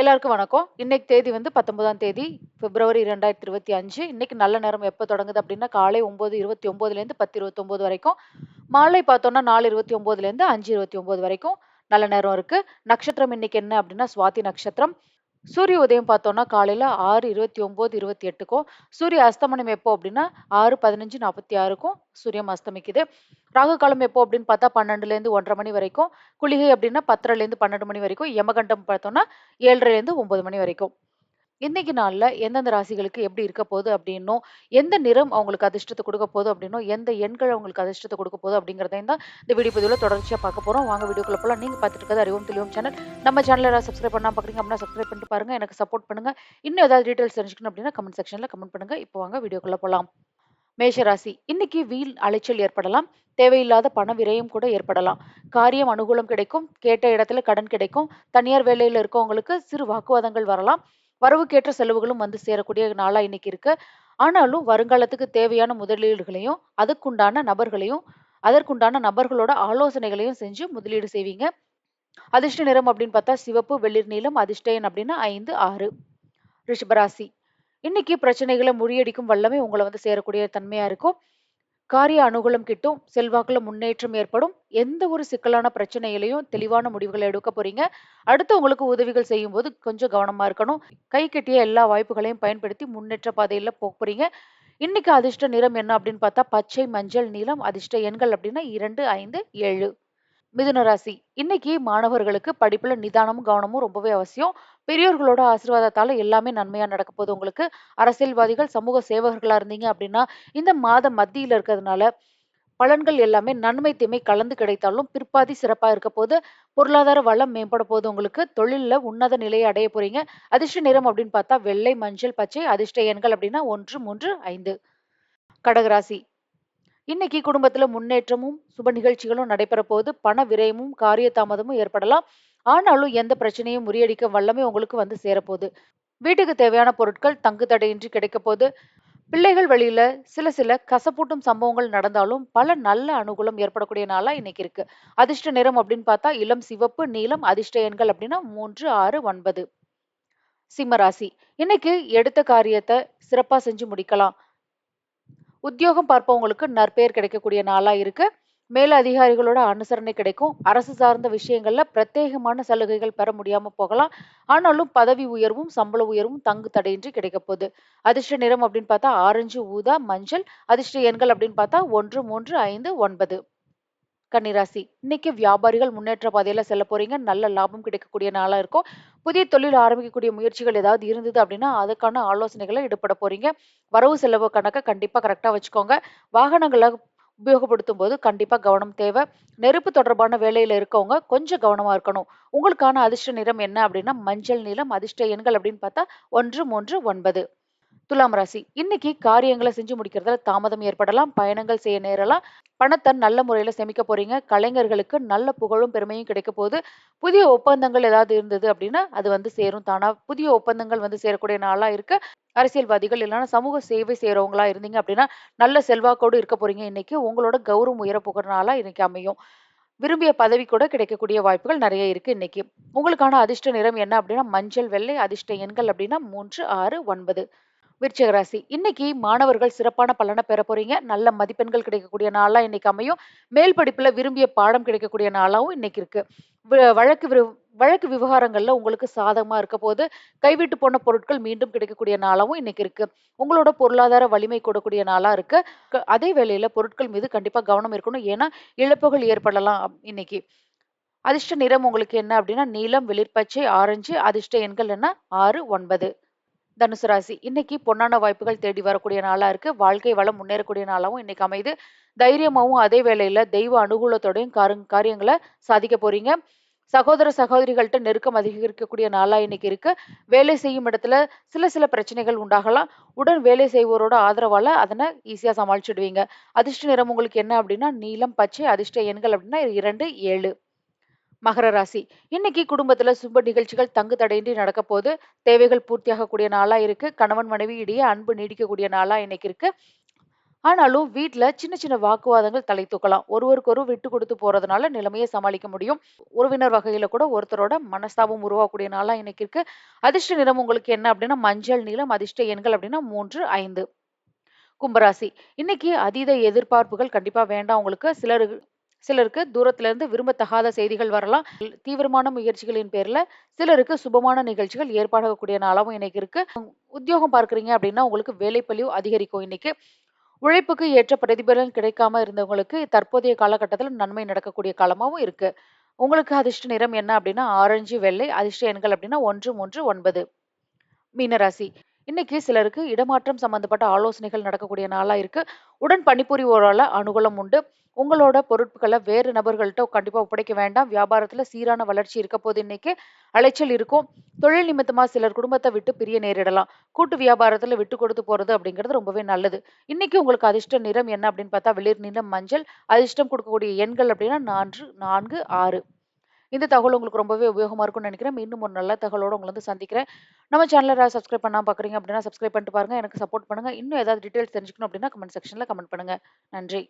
எல்லாருக்கும் வணக்கம். இன்னைக்கு தேதி வந்து பத்தொன்பதாம் தேதி பிப்ரவரி ரெண்டாயிரத்தி இருபத்தி அஞ்சு. இன்னைக்கு நல்ல நேரம் எப்போ தொடங்குது அப்படின்னா காலை ஒம்பது இருபத்தி ஒம்போதுலேருந்து பத்து இருபத்தொம்போது வரைக்கும். மாலை பார்த்தோம்னா நாலு இருபத்தி ஒம்போதுலேருந்து அஞ்சு இருபத்தி ஒம்பது வரைக்கும் நல்ல நேரம் இருக்குது நட்சத்திரம் இன்னைக்கு என்ன அப்படின்னா சுவாதி நட்சத்திரம். சூரிய உதயம் பார்த்தோம்னா, காலையில 6:29, 28க்கும். சூரிய அஸ்தமனம் எப்போ பதினஞ்சு 6:15, 46க்கும் சூரியன் அஸ்தமிக்குது. ராகு காலம் எப்போ அப்படின்னு பார்த்தா 12லேருந்து 1:30 மணி வரைக்கும். குளிகை அப்படின்னா 10:30லேருந்து 12 மணி வரைக்கும். யமகண்டம் பார்த்தோம்னா 7:30லேருந்து 9 மணி வரைக்கும். இன்னைக்கு நாள்ல எந்தெந்த ராசிகளுக்கு எப்படி இருக்க போகுது அப்படின்னும், எந்த நிறம் அவங்களுக்கு அதிர்ஷ்டத்த கொடுக்க போகுது அப்படின்னும், எந்த எண்கள் அவங்களுக்கு அதிர்ஷ்டத்த கொடுக்க போகுது அப்படிங்கிறதையும் தான் இந்த வீடியோ பதிவுல தொடர்ச்சியா பார்க்க போறோம். வாங்க வீடியோக்குள்ள போலாம். நீங்க பார்த்துட்டு இருக்கிறது அறிவோம் தெளிவோம் சேனல். நம்ம சேனல யாராவது சப்ஸ்கிரைப் பண்ணாம பார்க்குறீங்க அப்படின்னா சப்ஸ்கிரைப் பண்ணிட்டு பாருங்க. எனக்கு சப்போர்ட் பண்ணுங்க. இன்னும் ஏதாவது டீடைல்ஸ் தெரிஞ்சுக்கணும் அப்படின்னா கமெண்ட் செக்ஷன்ல கமெண்ட் பண்ணுங்க. இப்போ வாங்க வீடியோக்குள்ள போலாம். மேஷ ராசி இன்னைக்கு வீண் அலைச்சல் ஏற்படலாம். தேவையில்லாத பண விரயம் கூட ஏற்படலாம். காரியம் அனுகூலம் கிடைக்கும். கேட்ட இடத்துல கடன் கிடைக்கும். தனியார் வேலையில் இருக்கவங்களுக்கு சிறு வாக்குவாதங்கள் வரலாம். வரவுக்கேற்ற செலவுகளும் வந்து சேரக்கூடிய நாளா இன்னைக்கு இருக்கு. ஆனாலும் வருங்காலத்துக்கு தேவையான முதலீடுகளையும், அதுக்குண்டான நபர்களையும், அதற்குண்டான நபர்களோட ஆலோசனைகளையும் செஞ்சு முதலீடு செய்வீங்க. அதிர்ஷ்ட நிறம் அப்படின்னு பார்த்தா சிவப்பு, வெளிர் நீளம் அதிர்ஷ்டயன் அப்படின்னா ஐந்து ஆறு ரிஷபராசி இன்னைக்கு பிரச்சனைகளை முறியடிக்கும் வல்லமை உங்களை வந்து சேரக்கூடிய தன்மையா இருக்கும். காரிய அனுகூலம் கிட்டும். செல்வாக்குல முன்னேற்றம் ஏற்படும். எந்த ஒரு சிக்கலான பிரச்சனையிலையும் தெளிவான முடிவுகளை எடுக்க போறீங்க. அடுத்தவங்களுக்கு உதவிகள் செய்யும் போது கொஞ்சம் கவனமா இருக்கணும். கை கட்டிய எல்லா வாய்ப்புகளையும் பயன்படுத்தி முன்னேற்ற பாதையில போக போறீங்க. இன்னைக்கு அதிர்ஷ்ட நிறம் என்ன அப்படின்னு பார்த்தா பச்சை, மஞ்சள், நீளம் அதிர்ஷ்ட எண்கள் அப்படின்னா இரண்டு ஐந்து ஏழு மிதுன ராசி இன்னைக்கு மாணவர்களுக்கு படிப்புல நிதானமும், கவனமும் ரொம்பவே அவசியம். பெரியோர்களோட ஆசீர்வாதத்தால் எல்லாமே நன்மையா நடக்க போகுது உங்களுக்கு. அரசியல்வாதிகள், சமூக சேவகர்களா இருந்தீங்க அப்படின்னா இந்த மாத மத்தியில இருக்கிறதுனால பலன்கள் எல்லாமே நன்மை, தீமை கலந்து கிடைத்தாலும் பிற்பாதி சிறப்பா இருக்க போது. பொருளாதார வளம் மேம்பட போகுது உங்களுக்கு. தொழிலில் உன்னத நிலையை அடைய போறீங்க. அதிர்ஷ்ட நிறம் அப்படின்னு பார்த்தா வெள்ளை, மஞ்சள், பச்சை. அதிர்ஷ்ட எண்கள் அப்படின்னா ஒன்று மூன்று ஐந்து கடகராசி இன்னைக்கு குடும்பத்துல முன்னேற்றமும், சுப நிகழ்ச்சிகளும் நடைபெற போது பண விரயமும், காரிய தாமதமும் ஏற்படலாம். ஆனாலும் எந்த பிரச்சனையும் முறியடிக்க வல்லமை உங்களுக்கு வந்து சேரப்போகுது. வீட்டுக்கு தேவையான பொருட்கள் தங்கு தடையின்றி கிடைக்க போகுது. பிள்ளைகள் வழியில சில சில கசப்பூட்டும் சம்பவங்கள் நடந்தாலும் பல நல்ல அனுகூலம் ஏற்படக்கூடிய நாளா இன்னைக்கு இருக்கு. அதிர்ஷ்ட நிறம் அப்படின்னு பார்த்தா இளம் சிவப்பு, நீலம். அதிர்ஷ்ட எண்கள் அப்டின்னா 3, 6, 9. சிம்ம ராசி இன்னைக்கு எடுத்த காரியத்தை சிறப்பா செஞ்சு முடிக்கலாம். உத்தியோகம் பார்ப்பவங்களுக்கு நற்பெயர் கிடைக்கக்கூடிய நாளா இருக்கு. மேல அதிகாரிகளோட அனுசரணை கிடைக்கும். அரசு சார்ந்த விஷயங்கள்ல பிரத்யேகமான சலுகைகள் பெற முடியாம போகலாம். ஆனாலும் பதவி உயர்வும், சம்பள உயர்வும் தங்கு தடையின்றி கிடைக்க போகுது. அதிர்ஷ்ட நிறம் அப்படின்னு பார்த்தா ஆரஞ்சு, ஊதா, மஞ்சள். அதிர்ஷ்ட எண்கள் அப்படின்னு பார்த்தா 1, 3, 5, 9. கன்னிராசி இன்னைக்கு வியாபாரிகள் முன்னேற்ற பாதையில செல்ல போறீங்க. நல்ல லாபம் கிடைக்கக்கூடிய நாளா இருக்கும். புதிய தொழில் ஆரம்பிக்கக்கூடிய முயற்சிகள் ஏதாவது இருந்தது அப்படின்னா அதுக்கான ஆலோசனைகள ஈடுபட போறீங்க. வரவு செலவு கணக்க கண்டிப்பா கரெக்டா வச்சுக்கோங்க. வாகனங்களை உபயோகப்படுத்தும் போது கண்டிப்பாக கவனம் தேவை. நெருப்பு தொடர்பான வேலையில் இருக்கவங்க கொஞ்சம் கவனமாக இருக்கணும். உங்களுக்கான அதிர்ஷ்ட நிறம் என்ன அப்படின்னா மஞ்சள் நிறம் அதிர்ஷ்ட எண்கள் அப்படின்னு பார்த்தா 1, 3, 9. துலாம் ராசி இன்னைக்கு காரியங்களை செஞ்சு முடிக்கிறதுல தாமதம் ஏற்படலாம். பயணங்கள் செய்ய நேரலாம். பணத்தை நல்ல முறையில் சேமிக்க போறீங்க. கலைஞர்களுக்கு நல்ல புகழும், பெருமையும் கிடைக்க போகுது. புதிய ஒப்பந்தங்கள் ஏதாவது இருந்தது அப்படின்னா அது வந்து சேரும் தானா. புதிய ஒப்பந்தங்கள் வந்து சேரக்கூடிய நாளா இருக்கு. அரசியல்வாதிகள் இல்லைன்னா சமூக சேவை செய்கிறவங்களா இருந்தீங்க அப்படின்னா நல்ல செல்வாக்கோடு இருக்க போறீங்க இன்னைக்கு. உங்களோட கௌரவம் உயர போகிற நாளாக இன்னைக்கு அமையும். விரும்பிய பதவி கூட கிடைக்கக்கூடிய வாய்ப்புகள் நிறைய இருக்கு இன்னைக்கு. உங்களுக்கான அதிர்ஷ்ட நிறம் என்ன அப்படின்னா மஞ்சள், வெள்ளை. அதிர்ஷ்ட எண்கள் அப்படின்னா மூன்று ஆறு ஒன்பது விருச்சிக ராசி இன்னைக்கு மாணவர்கள் சிறப்பான பலனை பெற போறீங்க. நல்ல மதிப்பெண்கள் கிடைக்கக்கூடிய நாளா இன்னைக்கு அமையும். மேல் படிப்புல விரும்பிய பாடம் கிடைக்கக்கூடிய நாளாவும் இன்னைக்கு இருக்கு. வ வழக்கு விரு வழக்கு விவகாரங்கள்ல உங்களுக்கு சாதகமா இருக்க போது. கைவிட்டு போன பொருட்கள் மீண்டும் கிடைக்கக்கூடிய நாளாவும் இன்னைக்கு இருக்கு. உங்களோட பொருளாதார வலிமை கூடக்கூடிய நாளா இருக்கு. க அதே வேளையில பொருட்கள் மீது கண்டிப்பா கவனம் இருக்கணும். ஏன்னா, இழப்புகள் ஏற்படலாம் இன்னைக்கு. அதிர்ஷ்ட நிறம் உங்களுக்கு என்ன அப்படின்னா நீலம், வெளிர்பச்சை ஆரஞ்சு. அதிர்ஷ்ட எண்கள் என்ன 6, 9. தனுசு ராசி இன்னைக்கு பொன்னான வாய்ப்புகள் தேடி வரக்கூடிய நாளா இருக்கு. வாழ்க்கை வளம் முன்னேறக்கூடிய நாளாகவும் இன்னைக்கு அமையுது. தைரியமாகவும் அதே வேளையில தெய்வ அனுகூலத்தோடையும் காரங் சாதிக்க போறீங்க. சகோதர, சகோதரிகள்கிட்ட நெருக்கம் அதிகரிக்கக்கூடிய நாளா இன்னைக்கு இருக்கு. வேலை செய்யும் இடத்துல சில சில பிரச்சனைகள் உண்டாகலாம். உடன் வேலை செய்வோரோட ஆதரவால அதனை ஈஸியா சமாளிச்சுடுவீங்க. அதிர்ஷ்ட நிறம் உங்களுக்கு என்ன அப்படின்னா நீலம், பச்சை. அதிர்ஷ்ட எண்கள் அப்படின்னா இரண்டு ஏழு மகர ராசி இன்னைக்கு குடும்பத்துல சுப நிகழ்ச்சிகள் தங்கு தடையின்றி நடக்க போது. தேவைகள் பூர்த்தியாகக்கூடிய நாளா இருக்கு. கணவன், மனைவி இடையே அன்பு நீடிக்கக்கூடிய நாளா இன்னைக்கு இருக்கு. ஆனாலும் வீட்டில் சின்ன சின்ன வாக்குவாதங்கள் தலை தூக்கலாம். ஒருவருக்கொரு விட்டு கொடுத்து போறதுனால நிலைமையை சமாளிக்க முடியும். உறவினர் வகையில கூட ஒருத்தரோட மனஸ்தாபம் உருவாகக்கூடிய நாளா இன்னைக்கு இருக்கு. அதிர்ஷ்ட நிறம் உங்களுக்கு என்ன அப்படின்னா மஞ்சள் நீளம் அதிர்ஷ்ட எண்கள் அப்படின்னா மூன்று ஐந்து கும்பராசி. இன்னைக்கு அதீத எதிர்பார்ப்புகள் கண்டிப்பா வேண்டாம் உங்களுக்கு. சிலர் சிலருக்கு தூரத்துல இருந்து விரும்பத்தகாத செய்திகள் வரலாம். தீவிரமான முயற்சிகளின் பேர்ல சிலருக்கு சுபமான நிகழ்ச்சிகள் ஏற்பாடாகக்கூடிய நாளாகவும் இன்னைக்கு இருக்கு. உத்தியோகம் பார்க்குறீங்க அப்படின்னா உங்களுக்கு வேலைப்பழிவு அதிகரிக்கும் இன்னைக்கு. உழைப்புக்கு ஏற்ற பிரதிபலன் கிடைக்காம இருந்தவங்களுக்கு தற்போதைய காலகட்டத்தில் நன்மை நடக்கக்கூடிய காலமாவும் இருக்கு. உங்களுக்கு அதிர்ஷ்ட நிறம் என்ன அப்படின்னா ஆரஞ்சு, வெள்ளை. அதிர்ஷ்ட எண்கள் அப்படின்னா ஒன்று மூன்று ஒன்பது மீனராசி. இன்னைக்கு சிலருக்கு இடமாற்றம் சம்பந்தப்பட்ட ஆலோசனைகள் நடக்கக்கூடிய நாளா இருக்கு. உடன் பணிபுரிவோரால அனுகூலம் உண்டு. உங்களோட பொருட்களை வேறு நபர்கள்ட்ட கண்டிப்பாக ஒப்படைக்க வேண்டாம். வியாபாரத்தில் சீரான வளர்ச்சி இருக்க போது இன்னைக்கு. அலைச்சல் இருக்கும். தொழில் நிமித்தமாக சிலர் குடும்பத்தை விட்டு பிரிய நேரிடலாம். கூட்டு வியாபாரத்தில் விட்டு கொடுத்து போகிறது அப்படிங்கிறது ரொம்பவே நல்லது. இன்னைக்கு உங்களுக்கு அதிர்ஷ்ட நிறம் என்ன அப்படின்னு பார்த்தா வெளிர் நிறம் மஞ்சள். அதிர்ஷ்டம் கொடுக்கக்கூடிய எண்கள் அப்படின்னா நான்கு நான்கு ஆறு இந்த தகவல் உங்களுக்கு ரொம்பவே உபயோகமா இருக்கும்னு நினைக்கிறேன் இன்னும் ஒரு நல்ல தகவலோடு உங்களை வந்து சந்திக்கிறேன். நம்ம சேனலில் சப்ஸ்கிரைப் பண்ணால் பார்க்குறீங்க அப்படின்னா சப்ஸ்கிரைப் பண்ணிட்டு பாருங்க. எனக்கு சப்போர்ட் பண்ணுங்க. இன்னும் ஏதாவது டீட்டெயில்ஸ் தெரிஞ்சுக்கணும் அப்படின்னா கமெண்ட் செக்ஷனில் கமெண்ட் பண்ணுங்க. நன்றி.